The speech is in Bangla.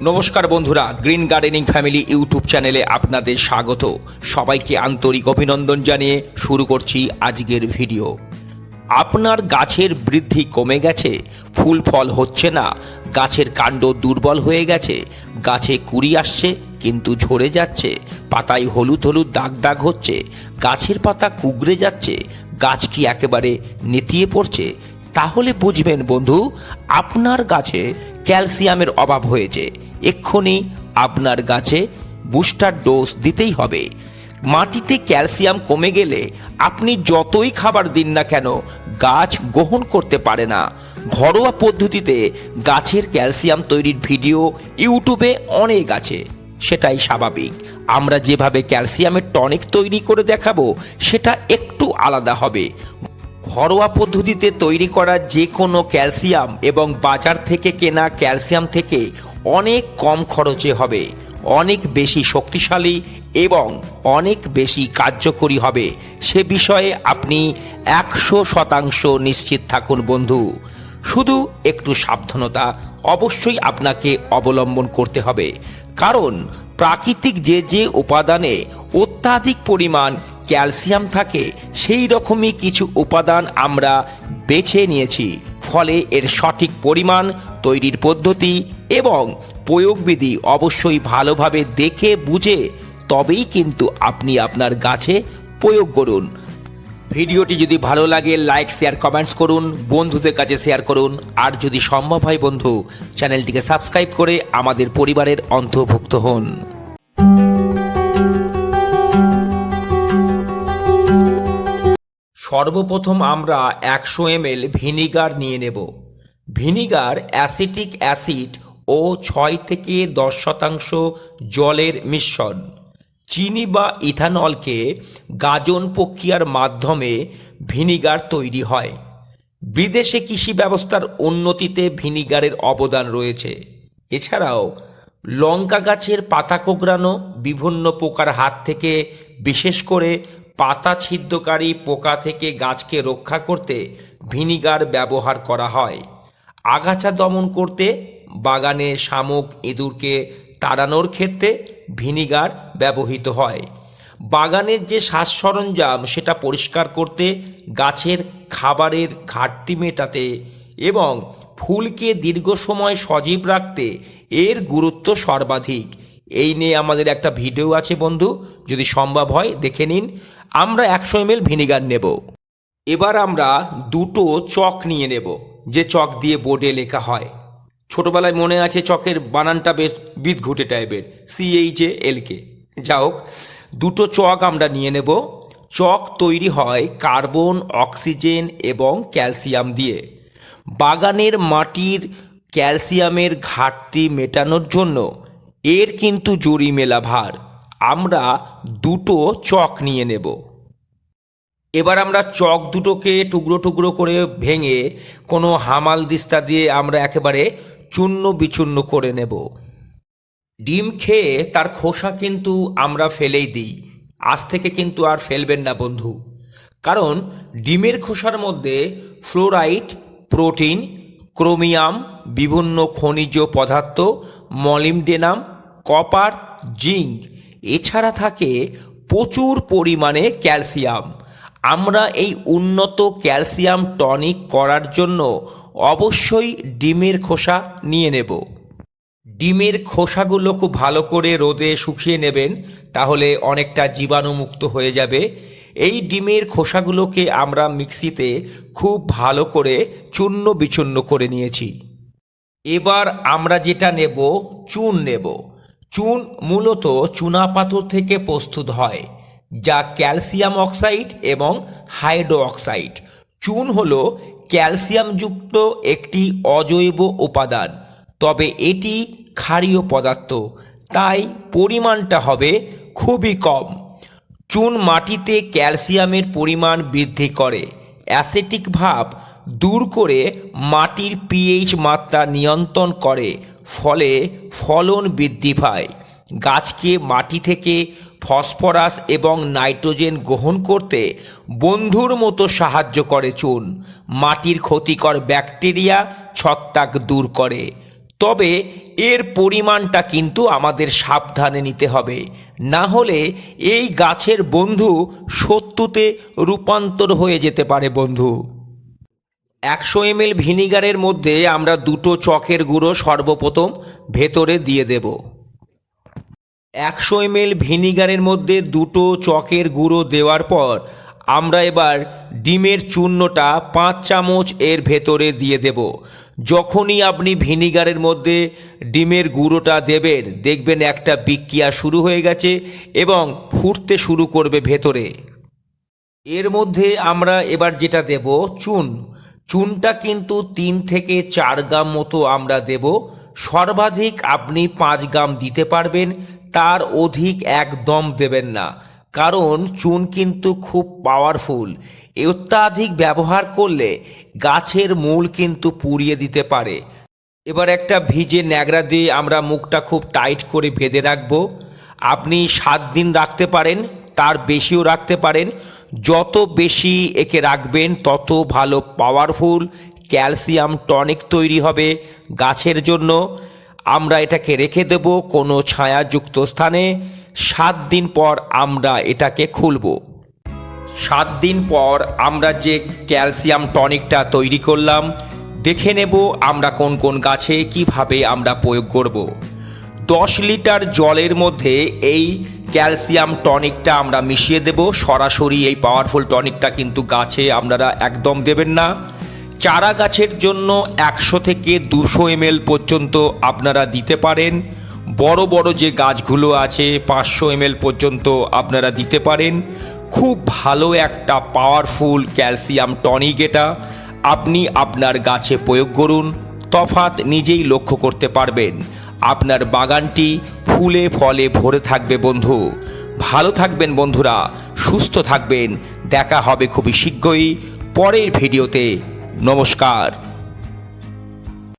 নমস্কার বন্ধুরা, গ্রিন গার্ডেনিং ফ্যামিলি ইউটিউব চ্যানেলে আপনাদের স্বাগত। সবাইকে আন্তরিক অভিনন্দন জানিয়ে শুরু করছি আজকের ভিডিও। আপনার গাছের বৃদ্ধি কমে গেছে? ফুল ফল হচ্ছে না? গাছের কাণ্ড দুর্বল হয়ে গেছে? গাছে কুড়ি আসছে, কিন্তু ঝরে যাচ্ছে। পাতায় হলুদ হলুদ দাগ দাগ হচ্ছে। গাছের পাতা কুগড়ে যাচ্ছে। গাছ কি একেবারে নেতিয়ে পড়ছে? তাহলে বুঝবেন বন্ধু, আপনার গাছে ক্যালসিয়ামের অভাব হয়েছে। এক্ষুনি আপনার গাছে বুস্টার ডোজ দিতেই হবে। মাটিতে ক্যালসিয়াম কমে গেলে আপনি যতই খাবার দিন না কেন, গাছ গ্রহণ করতে পারে না। ঘরোয়া পদ্ধতিতে গাছের ক্যালসিয়াম তৈরির ভিডিও ইউটিউবে অনেক আছে। সেটাই স্বাভাবিক। আমরা যেভাবে ক্যালসিয়ামের টনিক তৈরি করে দেখাবো, সেটা একটু আলাদা হবে। ঘরোয়া পদ্ধতিতে তৈরি করা যে কোনো ক্যালসিয়াম এবং বাজার থেকে কেনা ক্যালসিয়াম থেকে অনেক কম খরচে হবে, অনেক বেশি শক্তিশালী এবং অনেক বেশি কার্যকরী হবে। সে বিষয়ে আপনি একশো শতাংশ নিশ্চিত থাকুন বন্ধু। শুধু একটু সাবধানতা অবশ্যই আপনাকে অবলম্বন করতে হবে, কারণ প্রাকৃতিক যে যে উপাদানে অত্যাধিক পরিমাণ ক্যালসিয়াম থাকে, সেই রকমই কিছু উপাদান আমরা বেছে নিয়েছি। ফলে এর সঠিক পরিমাণ, তৈরির পদ্ধতি এবং প্রয়োগবিধি অবশ্যই ভালোভাবে দেখে বুঝে, তবেই কিন্তু আপনি আপনার গাছে প্রয়োগ করুন। ভিডিওটি যদি ভালো লাগে, লাইক, শেয়ার, কমেন্টস করুন, বন্ধুদের কাছে শেয়ার করুন। আর যদি সম্ভব হয় বন্ধু, চ্যানেলটিকে সাবস্ক্রাইব করে আমাদের পরিবারের অন্তর্ভুক্ত হন। সর্বপ্রথম আমরা একশো এমএল ভিনিগার নিয়ে নেব। ভিনিগার অ্যাসিটিক অ্যাসিড ও ছয় থেকে দশ শতাংশ জলের মিশ্রণ। চিনি বা ইথানলকে গাজন প্রক্রিয়ার মাধ্যমে ভিনিগার তৈরি হয়। বিদেশে কৃষি ব্যবস্থার উন্নতিতে ভিনিগারের অবদান রয়েছে। এছাড়াও লঙ্কা গাছের পাতা কোঁকড়ানো বিভিন্ন পোকার হাত থেকে, বিশেষ করে পাতা ছিদ্রকারী পোকা থেকে গাছকে রক্ষা করতে ভিনিগার ব্যবহার করা হয়। আগাছা দমন করতে বাগানে শামুক, ইঁদুরকে তাড়ানোর ক্ষেত্রে ভিনিগার ব্যবহৃত হয়। বাগানের যে সাজ সরঞ্জাম, সেটা পরিষ্কার করতে গাছের খাবারের ঘাটতি মেটাতে এবং ফুলকে দীর্ঘ সময় সজীব রাখতে এর গুরুত্ব সর্বাধিক। এই নিয়ে আমাদের একটা ভিডিও আছে বন্ধু, যদি সম্ভব হয় দেখে নিন। আমরা একশো এম ভিনিগার নেব। এবার আমরা দুটো চক নিয়ে নেব, যে চক দিয়ে বোর্ডে লেখা হয়। ছোটবেলায় মনে আছে চকের বানানটা বেশ বিদঘুটে টাইপের সিএইচে এলকে যা হোক, দুটো চক আমরা নিয়ে নেব। চক তৈরি হয় কার্বন, অক্সিজেন এবং ক্যালসিয়াম দিয়ে। বাগানের মাটির ক্যালসিয়ামের ঘাটতি মেটানোর জন্য এর কিন্তু জরি মেলা ভার। আমরা দুটো চক নিয়ে নেব। এবার আমরা চক দুটোকে টুকরো টুকরো করে ভেঙে কোনো হামাল দিস্তা দিয়ে আমরা একেবারে চূর্ণ বিচূর্ণ করে নেব। ডিম খেয়ে তার খোসা কিন্তু আমরা ফেলেই দিই। আজ থেকে কিন্তু আর ফেলবেন না বন্ধু। কারণ ডিমের খোসার মধ্যে ফ্লোরাইড প্রোটিন, ক্রোমিয়াম, বিভিন্ন খনিজ পদার্থ, মলিমডেনাম, কপার, জিঙ্ক এছাড়া থাকে প্রচুর পরিমাণে ক্যালসিয়াম। আমরা এই উন্নত ক্যালসিয়াম টনিক করার জন্য অবশ্যই ডিমের খোসা নিয়ে নেব। ডিমের খোসাগুলো খুব ভালো করে রোদে শুকিয়ে নেবেন, তাহলে অনেকটা জীবাণুমুক্ত হয়ে যাবে। এই ডিমের খোসাগুলোকে আমরা মিক্সিতে খুব ভালো করে চূর্ণ বিচূর্ণ করে নিয়েছি। এবার আমরা যেটা নেব চুন নেব। চুন মূলত চুনাপাথর থেকে প্রস্তুত হয়, যা ক্যালসিয়াম অক্সাইড এবং হাইড্রো অক্সাইড চুন হলো ক্যালসিয়ামযুক্ত একটি অজৈব উপাদান, তবে এটি ক্ষারীয় পদার্থ, তাই পরিমাণটা হবে খুবই কম। চুন মাটিতে ক্যালসিয়ামের পরিমাণ বৃদ্ধি করে, অ্যাসেটিক ভাব দূর করে মাটির পিএইচ মাত্রা নিয়ন্ত্রণ করে ফলে ফলন বৃদ্ধি পায়। গাছকে মাটি থেকে ফসফরাস এবং নাইট্রোজেন গ্রহণ করতে বন্ধুর মতো সাহায্য করে চুন। মাটির ক্ষতিকর ব্যাকটেরিয়া ছত্রাক দূর করে। তবে এর পরিমাণটা কিন্তু আমাদের সাবধানে নিতে হবে। না হলে এই গাছের বন্ধু শত্রুতে রূপান্তর হয়ে যেতে পারে বন্ধু। একশো এমএল ভিনিগারের মধ্যে আমরা দুটো চকের গুঁড়ো সর্বপ্রথম ভেতরে দিয়ে দেব। একশো এমএল ভিনিগারের মধ্যে দুটো চকের গুঁড়ো দেওয়ার পর আমরা এবার ডিমের চূর্ণটা পাঁচ চামচ এর ভেতরে দিয়ে দেব। যখনই আপনি ভিনিগারের মধ্যে ডিমের গুঁড়োটা দেবেন, দেখবেন একটা বিক্রিয়া শুরু হয়ে গেছে এবং ফুটতে শুরু করবে ভেতরে। এর মধ্যে আমরা এবার যেটা দেব চুন চুনটা কিন্তু তিন থেকে চার গ্রাম মতো আমরা দেব। সর্বাধিক আপনি পাঁচ গ্রাম দিতে পারবেন, তার অধিক একদম দেবেন না। কারণ চুন কিন্তু খুব পাওয়ারফুল অত্যাধিক ব্যবহার করলে গাছের মূল কিন্তু পুড়িয়ে দিতে পারে। এবার একটা ভিজে ন্যাকড়া দিয়ে আমরা মুখটা খুব টাইট করে বেঁধে রাখব। আপনি সাত দিন রাখতে পারেন। তার বেশিও রাখতে পারেন। যত বেশি একে রাখবেন, তত ভালো পাওয়ারফুল ক্যালসিয়াম টনিক তৈরি হবে গাছের জন্য। আমরা এটাকে রেখে দেব কোনো ছায়াযুক্ত স্থানে। সাত দিন পর আমরা এটাকে খুলব। সাত দিন পর আমরা যে ক্যালসিয়াম টনিকটা তৈরি করলাম, দেখে নেব আমরা কোন কোন গাছে কীভাবে আমরা প্রয়োগ করব। দশ লিটার জলের মধ্যে এই ক্যালসিয়াম টনিকটা আমরা মিশিয়ে দেব। সরাসরি এই পাওয়ারফুল টনিকটা কিন্তু গাছে আপনারা একদম দেবেন না। চারা গাছের জন্য একশো থেকে দুশো এমএল পর্যন্ত আপনারা দিতে পারেন। বড় বড় যে গাছগুলো আছে, পাঁচশো এমএল পর্যন্ত আপনারা দিতে পারেন। খুব ভালো একটা পাওয়ারফুল ক্যালসিয়াম টনিক এটা। আপনি আপনার গাছে প্রয়োগ করুন, তফাৎ নিজেই লক্ষ্য করতে পারবেন। আপনার বাগানটি ফুলে ফলে ভরে থাকবে বন্ধু। ভালো থাকবেন বন্ধুরা, সুস্থ থাকবেন। দেখা হবে খুবই শীঘ্রই পরের ভিডিওতে। নমস্কার।